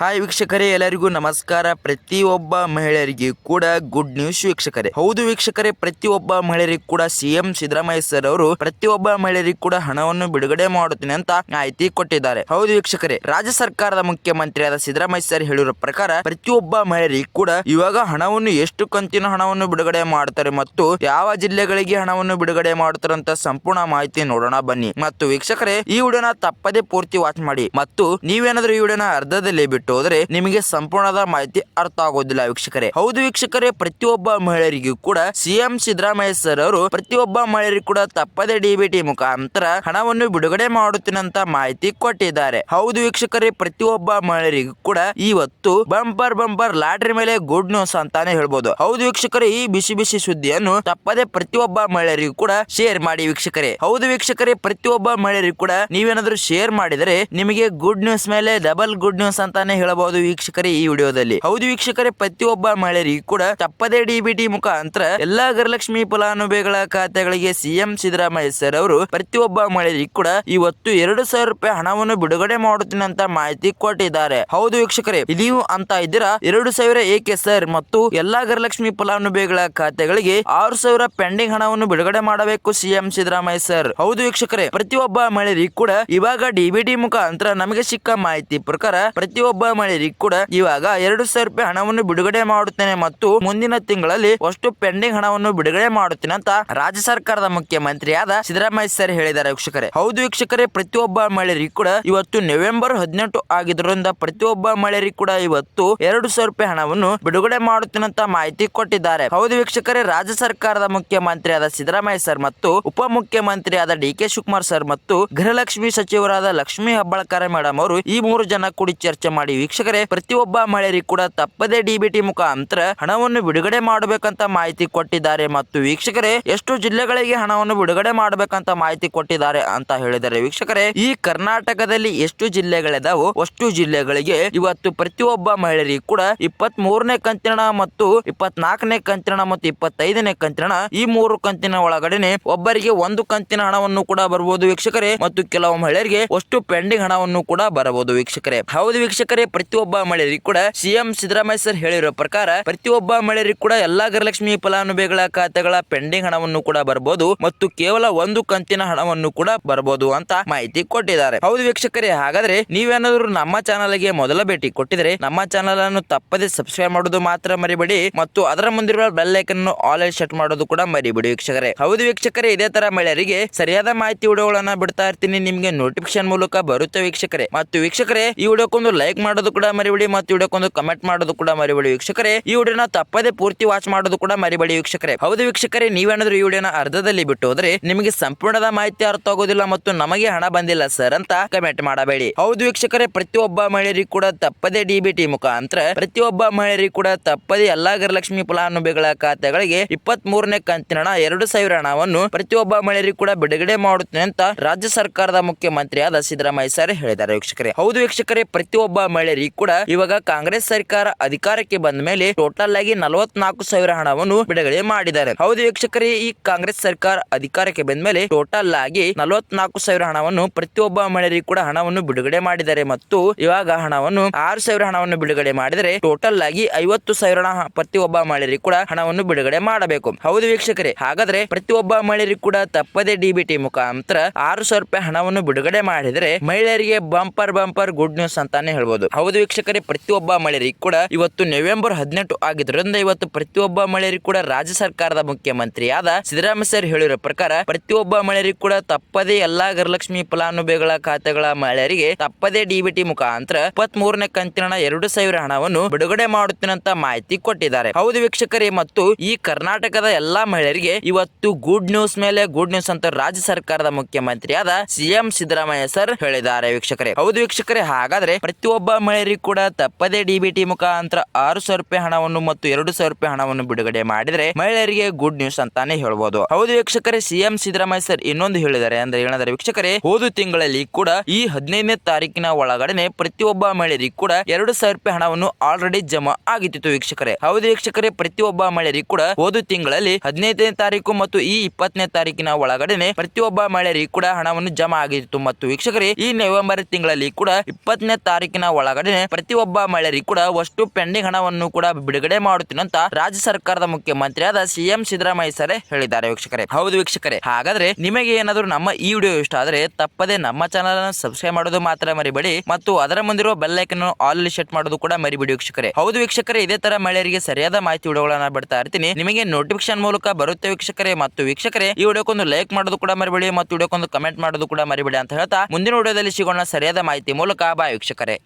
Hi ವೀಕ್ಷಕರೇ, ಎಲ್ಲರಿಗೂ ನಮಸ್ಕಾರ. ಪ್ರತಿಯೊಬ್ಬ ಮಹಿಳೆಯರಿಗೆ ಕೂಡ ಗುಡ್ ನ್ಯೂಸ್ ವೀಕ್ಷಕರೇ. ಹೌದು ವೀಕ್ಷಕರೇ, ಪ್ರತಿಯೊಬ್ಬ ಮಹಿಳೆಯರಿಗೆ ಕೂಡ ಸಿಎಂ ಸಿದ್ದರಾಮಯ್ಯ ಸರ್ ಅವರು ಪ್ರತಿಯೊಬ್ಬ ಮಹಿಳೆಯರಿಗೆ ಕೂಡ ಹಣವನ್ನು ಬಿಡುಗಡೆ ಮಾಡುತ್ತೇನೆ ಅಂತ ಮಾಹಿತಿ ಕೊಟ್ಟಿದ್ದಾರೆ. ಹೌದು ವೀಕ್ಷಕರೇ, ರಾಜ್ಯ ಸರ್ಕಾರದ ಮುಖ್ಯಮಂತ್ರಿಯಾದ ಸಿದ್ದರಾಮಯ್ಯ ಸರ್ ಹೇಳಿರೋ ಪ್ರಕಾರ ಪ್ರತಿಯೊಬ್ಬ ಮಹಿಳೆಯರಿಗೆ ಕೂಡ ಇವಾಗ ಹಣವನ್ನು ಎಷ್ಟು ಕಂತಿನ ಹಣವನ್ನು ಬಿಡುಗಡೆ ಮಾಡ್ತಾರೆ ಮತ್ತು ಯಾವ ಜಿಲ್ಲೆಗಳಿಗೆ ಹಣವನ್ನು ಬಿಡುಗಡೆ ಮಾಡುತ್ತಾರೆ ಅಂತ ಸಂಪೂರ್ಣ ಮಾಹಿತಿ ನೋಡೋಣ ಬನ್ನಿ. ಮತ್ತು ವೀಕ್ಷಕರೇ, ಈ ವಿಡಿಯೋನ ತಪ್ಪದೇ ಪೂರ್ತಿ ವಾಚ್ ಮಾಡಿ. ಮತ್ತು ನೀವೇನಾದ್ರೂ ಈ ವಿಡಿಯೋನ ಅರ್ಧದಲ್ಲಿ ಬಿಟ್ಟು ಹೋದ್ರೆ ನಿಮಗೆ ಸಂಪೂರ್ಣದ ಮಾಹಿತಿ ಅರ್ಥ ಆಗೋದಿಲ್ಲ ವೀಕ್ಷಕರೇ. ಹೌದು ವೀಕ್ಷಕರೇ, ಪ್ರತಿಯೊಬ್ಬ ಮಹಿಳೆಯರಿಗೂ ಕೂಡ ಸಿಎಂ ಸಿದ್ದರಾಮಯ್ಯ ಸರ್ ಅವರು ಪ್ರತಿಯೊಬ್ಬ ಮಹಿಳೆಯರಿಗೂ ಕೂಡ ತಪ್ಪದೆ ಡಿಬಿಟಿ ಮುಖಾಂತರ ಹಣವನ್ನು ಬಿಡುಗಡೆ ಮಾಡುತ್ತಿನಂತ ಮಾಹಿತಿ ಕೊಟ್ಟಿದ್ದಾರೆ. ಹೌದು ವೀಕ್ಷಕರೇ, ಪ್ರತಿಯೊಬ್ಬ ಮಹಿಳೆಯರಿಗೂ ಕೂಡ ಇವತ್ತು ಬಂಪರ್ ಬಂಪರ್ ಲಾಟ್ರಿ ಮೇಲೆ ಗುಡ್ ನ್ಯೂಸ್ ಅಂತಾನೆ ಹೇಳ್ಬೋದು. ಹೌದು ವೀಕ್ಷಕರೇ, ಈ ಬಿಸಿ ಬಿಸಿ ಸುದ್ದಿಯನ್ನು ತಪ್ಪದೆ ಪ್ರತಿಯೊಬ್ಬ ಮಹಿಳೆಯರಿಗೂ ಕೂಡ ಶೇರ್ ಮಾಡಿ ವೀಕ್ಷಕರೇ. ಹೌದು ವೀಕ್ಷಕರೇ, ಪ್ರತಿಯೊಬ್ಬ ಮಹಿಳೆಯರಿಗೂ ಕೂಡ ನೀವೇನಾದ್ರೂ ಶೇರ್ ಮಾಡಿದರೆ ನಿಮಗೆ ಗುಡ್ ನ್ಯೂಸ್ ಮೇಲೆ ಡಬಲ್ ಗುಡ್ ನ್ಯೂಸ್ ಅಂತಾನೆ ಹೇಳಬಹುದು ವೀಕ್ಷಕರೇ ಈ ವಿಡಿಯೋದಲ್ಲಿ. ಹೌದು ವೀಕ್ಷಕರೇ, ಪ್ರತಿಯೊಬ್ಬ ಮಹಿಳೆಯರಿಗೂ ಕೂಡ ತಪ್ಪದೆ ಡಿಬಿಟಿ ಮುಖಾಂತರ ಎಲ್ಲಾ ಗೃಹಲಕ್ಷ್ಮಿ ಫಲಾನುಭವಿಗಳ ಖಾತೆಗಳಿಗೆ ಸಿಎಂ ಸಿದ್ದರಾಮಯ್ಯ ಸರ್ ಅವರು ಪ್ರತಿಯೊಬ್ಬ ಮಹಿಳೆಯರಿಗೂ ಕೂಡ ಇವತ್ತು ಎರಡು ಸಾವಿರ ರೂಪಾಯಿ ಹಣವನ್ನು ಬಿಡುಗಡೆ ಮಾಡುತ್ತೇನೆ ಅಂತ ಮಾಹಿತಿ ಕೊಟ್ಟಿದ್ದಾರೆ. ಹೌದು ವೀಕ್ಷಕರೇ, ನೀವು ಅಂತ ಇದ್ದೀರಾ? ಎರಡು ಸಾವಿರ ಏಕೆ ಸರ್? ಮತ್ತು ಎಲ್ಲಾ ಗೃಹಲಕ್ಷ್ಮಿ ಫಲಾನುಭವಿಗಳ ಖಾತೆಗಳಿಗೆ ಆರು ಸಾವಿರ ಪೆಂಡಿಂಗ್ ಹಣವನ್ನು ಬಿಡುಗಡೆ ಮಾಡಬೇಕು ಸಿಎಂ ಸಿದ್ದರಾಮಯ್ಯ ಸರ್. ಹೌದು ವೀಕ್ಷಕರೇ, ಪ್ರತಿಯೊಬ್ಬ ಮಹಿಳೆಯರಿಗೂ ಕೂಡ ಇವಾಗ ಡಿಬಿಟಿ ಮುಖಾಂತರ ನಮಗೆ ಸಿಕ್ಕ ಮಾಹಿತಿ ಪ್ರಕಾರ ಪ್ರತಿಯೊಬ್ಬ ಮಹಿಳೆಯರಿಗೂ ಕೂಡ ಇವಾಗ ಎರಡು ಸಾವಿರ ರೂಪಾಯಿ ಹಣವನ್ನು ಬಿಡುಗಡೆ ಮಾಡುತ್ತೇನೆ ಮತ್ತು ಮುಂದಿನ ತಿಂಗಳಲ್ಲಿ ಅಷ್ಟು ಪೆಂಡಿಂಗ್ ಹಣವನ್ನು ಬಿಡುಗಡೆ ಮಾಡುತ್ತೇನೆ ಅಂತ ರಾಜ್ಯ ಸರ್ಕಾರದ ಮುಖ್ಯಮಂತ್ರಿಯಾದ ಸಿದ್ದರಾಮಯ್ಯ ಸರ್ ಹೇಳಿದ್ದಾರೆ ವೀಕ್ಷಕರೇ. ಹೌದು ವೀಕ್ಷಕರೇ, ಪ್ರತಿಯೊಬ್ಬ ಮಹಿಳೆಯರಿಗೂ ಕೂಡ ಇವತ್ತು ನವೆಂಬರ್ ಹದಿನೆಂಟು ಆಗಿದ್ದರಿಂದ ಪ್ರತಿಯೊಬ್ಬ ಮಹಿಳೆಯರಿಗೂ ಕೂಡ ಇವತ್ತು ಎರಡು ಸಾವಿರ ರೂಪಾಯಿ ಹಣವನ್ನು ಬಿಡುಗಡೆ ಮಾಡುತ್ತೇನೆ ಅಂತ ಮಾಹಿತಿ ಕೊಟ್ಟಿದ್ದಾರೆ. ಹೌದು ವೀಕ್ಷಕರೇ, ರಾಜ್ಯ ಸರ್ಕಾರದ ಮುಖ್ಯಮಂತ್ರಿಯಾದ ಸಿದ್ದರಾಮಯ್ಯ ಸರ್ ಮತ್ತು ಉಪಮುಖ್ಯಮಂತ್ರಿಯಾದ ಡಿ ಕೆ ಶಿವಕುಮಾರ್ ಸರ್ ಮತ್ತು ಗೃಹಲಕ್ಷ್ಮಿ ಸಚಿವರಾದ ಲಕ್ಷ್ಮೀ ಹೆಬ್ಬಾಳ್ಕರ್ ಮೇಡಮ್ ಅವರು ಈ ಮೂರು ಜನ ಕೂಡಿ ಚರ್ಚೆ ಮಾಡಿ ವೀಕ್ಷಕರೇ, ಪ್ರತಿಯೊಬ್ಬ ಮಹಿಳೆಯರಿಗೆ ಕೂಡ ತಪ್ಪದೇ ಡಿಬಿಟಿ ಮುಖಾಂತರ ಹಣವನ್ನು ಬಿಡುಗಡೆ ಮಾಡಬೇಕಂತ ಮಾಹಿತಿ ಕೊಟ್ಟಿದ್ದಾರೆ ಮತ್ತು ವೀಕ್ಷಕರೇ, ಎಷ್ಟು ಜಿಲ್ಲೆಗಳಿಗೆ ಹಣವನ್ನು ಬಿಡುಗಡೆ ಮಾಡಬೇಕಂತ ಮಾಹಿತಿ ಕೊಟ್ಟಿದ್ದಾರೆ ಅಂತ ಹೇಳಿದರೆ ವೀಕ್ಷಕರೇ, ಈ ಕರ್ನಾಟಕದಲ್ಲಿ ಎಷ್ಟು ಜಿಲ್ಲೆಗಳಿದಾವೋ ಅಷ್ಟು ಜಿಲ್ಲೆಗಳಿಗೆ ಇವತ್ತು ಪ್ರತಿಯೊಬ್ಬ ಮಹಿಳೆಯರಿಗೆ ಕೂಡ ಇಪ್ಪತ್ತ್ ಮೂರನೇ ಕಂತಿನ ಮತ್ತು ಇಪ್ಪತ್ನಾಲ್ಕನೇ ಕಂತಿನ ಮತ್ತು ಇಪ್ಪತ್ತೈದನೇ ಕಂತಿನ ಈ ಮೂರು ಕಂತಿನ ಒಳಗಡೆನೆ ಒಬ್ಬರಿಗೆ ಒಂದು ಕಂತಿನ ಹಣವನ್ನು ಕೂಡ ಬರಬಹುದು ವೀಕ್ಷಕರೇ ಮತ್ತು ಕೆಲವು ಮಹಿಳೆಯರಿಗೆ ಅಷ್ಟು ಪೆಂಡಿಂಗ್ ಹಣವನ್ನು ಕೂಡ ಬರಬಹುದು ವೀಕ್ಷಕರೇ. ಹೌದು ವೀಕ್ಷಕರೇ ಪ್ರತಿಯೊಬ್ಬ ಮಹಿಳೆಯರಿಗೂ ಕೂಡ ಸಿಎಂ ಸಿದ್ದರಾಮಯ್ಯ ಸರ್ ಹೇಳಿರೋ ಪ್ರಕಾರ ಪ್ರತಿಯೊಬ್ಬ ಮಹಿಳೆಯರಿಗೂ ಕೂಡ ಎಲ್ಲಾ ಗೃಹಲಕ್ಷ್ಮಿ ಫಲಾನುಭವಿಗಳ ಖಾತೆಗಳ ಪೆಂಡಿಂಗ್ ಹಣವನ್ನು ಕೂಡ ಬರಬಹುದು ಮತ್ತು ಕೇವಲ ಒಂದು ಕಂತಿನ ಹಣವನ್ನು ಕೂಡ ಬರಬಹುದು ಅಂತ ಮಾಹಿತಿ ಕೊಟ್ಟಿದ್ದಾರೆ. ಹೌದು ವೀಕ್ಷಕರೇ, ಹಾಗಾದ್ರೆ ನೀವೇನಾದ್ರೂ ನಮ್ಮ ಚಾನಲ್ಗೆ ಮೊದಲ ಭೇಟಿ ಕೊಟ್ಟಿದ್ರೆ ನಮ್ಮ ಚಾನಲ್ ಅನ್ನು ತಪ್ಪದೆ ಸಬ್ಸ್ಕ್ರೈಬ್ ಮಾಡೋದು ಮಾತ್ರ ಮರಿಬೇಡಿ ಮತ್ತು ಅದರ ಮುಂದಿರುವ ಬೆಲ್ ಅನ್ನು ಆಲ್ ಸೆಟ್ ಮಾಡೋದು ಕೂಡ ಮರಿಬೇಡಿ ವೀಕ್ಷಕರೇ. ಹೌದು ವೀಕ್ಷಕರೇ, ಇದೇ ತರ ಮಹಿಳೆಯರಿಗೆ ಸರಿಯಾದ ಮಾಹಿತಿ ವಿಡಿಯೋಗಳನ್ನ ಬಿಡ್ತಾ ಇರ್ತೀನಿ. ನಿಮ್ಗೆ ನೋಟಿಫಿಕೇಶನ್ ಮೂಲಕ ಬರುತ್ತೆ ವೀಕ್ಷಕರೇ. ಮತ್ತು ವೀಕ್ಷಕರೇ, ಈ ವಿಡಿಯೋಕ್ಕೊಂದು ಲೈಕ್ ಮಾಡೋದು ಕೂಡ ಮರಿಬೇಡಿ ಮತ್ತು ವಿಡಿಯೋಕ್ಕೊಂದು ಕಮೆಂಟ್ ಮಾಡೋದು ಕೂಡ ಮರಿಬೇಡಿ ವೀಕ್ಷಕರೇ. ಈ ವಿಡಿಯೋನ ತಪ್ಪದೆ ಪೂರ್ತಿ ವಾಚ್ ಮಾಡೋದು ಕೂಡ ಮರಿಬೇಡಿ ವೀಕ್ಷಕರೇ. ಹೌದು ವೀಕ್ಷಕರೇ, ನೀವೇನಾದ್ರೂ ಈ ವಿಡಿಯೋನ ಅರ್ಧದಲ್ಲಿ ಬಿಟ್ಟು ಹೋದ್ರೆ ನಿಮಗೆ ಸಂಪೂರ್ಣದ ಮಾಹಿತಿ ಅರ್ಥ ಆಗೋದಿಲ್ಲ ಮತ್ತು ನಮಗೆ ಹಣ ಬಂದಿಲ್ಲ ಸರ್ ಅಂತ ಕಮೆಂಟ್ ಮಾಡಬೇಡಿ. ಹೌದು ವೀಕ್ಷಕರೇ, ಪ್ರತಿಯೊಬ್ಬ ಮಹಿಳೆಯರಿಗೂ ಕೂಡ ತಪ್ಪದೆ ಡಿಬಿಟಿ ಮುಖಾಂತರ ಪ್ರತಿಯೊಬ್ಬ ಮಹಿಳೆಯರಿಗೂ ಕೂಡ ತಪ್ಪದೆ ಎಲ್ಲಾ ಗೃಹಲಕ್ಷ್ಮಿ ಫಲಾನುಭವಿಗಳ ಖಾತೆಗಳಿಗೆ ಇಪ್ಪತ್ತ್ ಮೂರನೇ ಕಂತಿನ ಹಣ, ಎರಡು ಸಾವಿರ ಹಣವನ್ನು ಪ್ರತಿಯೊಬ್ಬ ಮಹಿಳೆಯರಿಗೂ ಕೂಡ ಬಿಡುಗಡೆ ಮಾಡುತ್ತೇನೆ ಅಂತ ರಾಜ್ಯ ಸರ್ಕಾರದ ಮುಖ್ಯಮಂತ್ರಿಯಾದ ಸಿದ್ದರಾಮಯ್ಯ ಸರ್ ಹೇಳಿದ್ದಾರೆ ವೀಕ್ಷಕರೇ. ಹೌದು ವೀಕ್ಷಕರೇ, ಪ್ರತಿಯೊಬ್ಬ ಮಹಿಳೆಯರಿಗೂ ಕೂಡ ಇವಾಗ ಕಾಂಗ್ರೆಸ್ ಸರ್ಕಾರ ಅಧಿಕಾರಕ್ಕೆ ಬಂದ ಮೇಲೆ ಟೋಟಲ್ ಆಗಿ ನಲವತ್ನಾಲ್ಕು ಸಾವಿರ ಹಣವನ್ನು ಬಿಡುಗಡೆ ಮಾಡಿದ್ದಾರೆ. ಹೌದು ವೀಕ್ಷಕರೇ, ಈ ಕಾಂಗ್ರೆಸ್ ಸರ್ಕಾರ ಅಧಿಕಾರಕ್ಕೆ ಬಂದ ಮೇಲೆ ಟೋಟಲ್ ಆಗಿ ನಲವತ್ನಾಲ್ಕು ಸಾವಿರ ಹಣವನ್ನು ಪ್ರತಿಯೊಬ್ಬ ಮಹಿಳೆಯರಿಗೆ ಕೂಡ ಹಣವನ್ನು ಬಿಡುಗಡೆ ಮಾಡಿದ್ದಾರೆ. ಮತ್ತು ಇವಾಗ ಹಣವನ್ನು ಆರು ಸಾವಿರ ಹಣವನ್ನು ಬಿಡುಗಡೆ ಮಾಡಿದರೆ ಟೋಟಲ್ ಆಗಿ ಐವತ್ತು ಸಾವಿರ ಪ್ರತಿಯೊಬ್ಬ ಮಹಿಳೆಯರಿಗೆ ಕೂಡ ಹಣವನ್ನು ಬಿಡುಗಡೆ ಮಾಡಬೇಕು. ಹೌದು ವೀಕ್ಷಕರೇ, ಹಾಗಾದ್ರೆ ಪ್ರತಿಯೊಬ್ಬ ಮಹಿಳೆಯರಿಗೂ ಕೂಡ ತಪ್ಪದೆ ಡಿಬಿಟಿ ಮುಖಾಂತರ ಆರು ಸಾವಿರ ರೂಪಾಯಿ ಹಣವನ್ನು ಬಿಡುಗಡೆ ಮಾಡಿದರೆ ಮಹಿಳೆಯರಿಗೆ ಬಂಪರ್ ಬಂಪರ್ ಗುಡ್ ನ್ಯೂಸ್ ಅಂತಾನೆ ಹೇಳ್ಬೋದು. ಹೌದು ವೀಕ್ಷಕರೇ, ಪ್ರತಿಯೊಬ್ಬ ಮಹಿಳೆಯರಿಗೆ ಕೂಡ ಇವತ್ತು ನವೆಂಬರ್ ಹದಿನೆಂಟು ಆಗಿದ್ರಿಂದ ಇವತ್ತು ಪ್ರತಿಯೊಬ್ಬ ಮಹಿಳೆಯರಿಗೂ ಕೂಡ ರಾಜ್ಯ ಸರ್ಕಾರದ ಮುಖ್ಯಮಂತ್ರಿಯಾದ ಸಿದ್ದರಾಮಯ್ಯ ಸರ್ ಹೇಳಿರೋ ಪ್ರಕಾರ, ಪ್ರತಿಯೊಬ್ಬ ಮಹಿಳೆಯರಿಗೂ ಕೂಡ ತಪ್ಪದೇ ಎಲ್ಲಾ ಗೃಹಲಕ್ಷ್ಮಿ ಫಲಾನುಭವಿಗಳ ಖಾತೆಗಳ ಮಹಿಳೆಯರಿಗೆ ತಪ್ಪದೇ ಡಿಬಿಟಿ ಮುಖಾಂತರ ಇಪ್ಪತ್ತ್ ಮೂರನೇ ಕಂತಿನ ಎರಡು ಸಾವಿರ ಹಣವನ್ನು ಬಿಡುಗಡೆ ಮಾಡುತ್ತಿನಂತ ಮಾಹಿತಿ ಕೊಟ್ಟಿದ್ದಾರೆ. ಹೌದು ವೀಕ್ಷಕರೇ, ಮತ್ತು ಈ ಕರ್ನಾಟಕದ ಎಲ್ಲಾ ಮಹಿಳೆಯರಿಗೆ ಇವತ್ತು ಗುಡ್ ನ್ಯೂಸ್ ಮೇಲೆ ಗುಡ್ ನ್ಯೂಸ್ ಅಂತ ರಾಜ್ಯ ಸರ್ಕಾರದ ಮುಖ್ಯಮಂತ್ರಿಯಾದ ಸಿಎಂ ಸಿದ್ದರಾಮಯ್ಯ ಸರ್ ಹೇಳಿದ್ದಾರೆ ವೀಕ್ಷಕರೇ. ಹೌದು ವೀಕ್ಷಕರೇ, ಹಾಗಾದ್ರೆ ಪ್ರತಿಯೊಬ್ಬ ಮಹಿಳೆಯರಿಗೂ ಕೂಡ ತಪ್ಪದೇ ಡಿಬಿಟಿ ಮುಖಾಂತರ ಆರು ಸಾವಿರ ರೂಪಾಯಿ ಹಣವನ್ನು ಮತ್ತು ಎರಡು ಸಾವಿರ ರೂಪಾಯಿ ಹಣವನ್ನು ಬಿಡುಗಡೆ ಮಾಡಿದರೆ ಮಹಿಳೆಯರಿಗೆ ಗುಡ್ ನ್ಯೂಸ್ ಅಂತಾನೆ ಹೇಳ್ಬೋದು. ಹೌದು ವೀಕ್ಷಕರೇ ಸಿಎಂ ಸಿದ್ದರಾಮಯ್ಯ ಸರ್ ಇನ್ನೊಂದು ಹೇಳಿದ್ದಾರೆ. ಅಂದ್ರೆ ಏನಾದ್ರೆ ವೀಕ್ಷಕರೇ, ಹೋದ ತಿಂಗಳಲ್ಲಿ ಕೂಡ ಈ ಹದಿನೈದನೇ ತಾರೀಕಿನ ಒಳಗಡೆ ಪ್ರತಿಯೊಬ್ಬ ಮಹಿಳೆಯರಿಗೆ ಕೂಡ ಎರಡು ಸಾವಿರ ರೂಪಾಯಿ ಹಣವನ್ನು ಆಲ್ರೆಡಿ ಜಮಾ ಆಗಿತ್ತು ವೀಕ್ಷಕರೇ. ಹೌದು ವೀಕ್ಷಕರೇ, ಪ್ರತಿಯೊಬ್ಬ ಮಹಿಳೆಯರಿಗೆ ಕೂಡ ಹೋದ ತಿಂಗಳಲ್ಲಿ ಹದಿನೈದನೇ ತಾರೀಕು ಮತ್ತು ಈ ಇಪ್ಪತ್ತನೇ ತಾರೀಕಿನ ಒಳಗಡೆ ಪ್ರತಿಯೊಬ್ಬ ಮಹಿಳೆಯರಿಗೆ ಕೂಡ ಹಣವನ್ನು ಜಮಾ ಆಗಿತ್ತು. ಮತ್ತು ವೀಕ್ಷಕರೇ, ಈ ನವೆಂಬರ್ ತಿಂಗಳಲ್ಲಿ ಕೂಡ ಇಪ್ಪತ್ತನೇ ತಾರೀಕಿನ ಒಳಗಡೆ ಒಳಗಡೆ ಪ್ರತಿಯೊಬ್ಬ ಮಹಿಳೆಯರಿಗೆ ಕೂಡ ಅಷ್ಟು ಪೆಂಡಿಂಗ್ ಹಣವನ್ನು ಕೂಡ ಬಿಡುಗಡೆ ಮಾಡುತ್ತೀನಿ ಅಂತ ರಾಜ್ಯ ಸರ್ಕಾರದ ಮುಖ್ಯಮಂತ್ರಿಯಾದ ಸಿಎಂ ಸಿದ್ದರಾಮಯ್ಯ ಸರ್ ಹೇಳಿದ್ದಾರೆ ವೀಕ್ಷಕರೇ. ಹೌದು ವೀಕ್ಷಕರೇ. ಹಾಗಾದ್ರೆ ನಿಮಗೆ ಏನಾದರೂ ನಮ್ಮ ಈ ವಿಡಿಯೋ ಇಷ್ಟ ಆದರೆ ತಪ್ಪದೆ ನಮ್ಮ ಚಾನಲ್ ಅನ್ನು ಸಬ್ಸ್ಕ್ರೈಬ್ ಮಾಡೋದು ಮಾತ್ರ ಮರಿಬೇಡಿ ಮತ್ತು ಅದರ ಮುಂದಿರುವ ಬೆಲ್ ಐಕನ್ ಆಲ್ ಸೆಟ್ ಮಾಡೋದು ಕೂಡ ಮರಿಬೇಡಿ ವೀಕ್ಷಕರೇ. ಹೌದು ವೀಕ್ಷಕರೇ, ಇದೇ ತರ ಮಹಿಳೆಯರಿಗೆ ಸರಿಯಾದ ಮಾಹಿತಿ ವಿಡಿಯೋಗಳನ್ನ ಬಿಡ್ತಾ ಇರ್ತೀನಿ. ನಿಮಗೆ ನೋಟಿಫಿಕೇಶನ್ ಮೂಲಕ ಬರುತ್ತೆ ವೀಕ್ಷಕರೇ ಮತ್ತು ವೀಕ್ಷಕರೇ, ಈ ವಿಡಿಯೋಕ್ಕೊಂದು ಲೈಕ್ ಮಾಡೋದು ಕೂಡ ಮರಿಬೇಡಿ ಮತ್ತು ವಿಡಿಯೋಕ್ಕೊಂದು ಕಮೆಂಟ್ ಮಾಡೋದು ಕೂಡ ಮರಿಬೇಡಿ ಅಂತ ಹೇಳ್ತಾ ಮುಂದಿನ ವಿಡಿಯೋದಲ್ಲಿ ಸಿಗೋಣ ಸರಿಯಾದ ಮಾಹಿತಿ ಮೂಲಕ. ಬಾಯ್ ವೀಕ್ಷಕರೇ.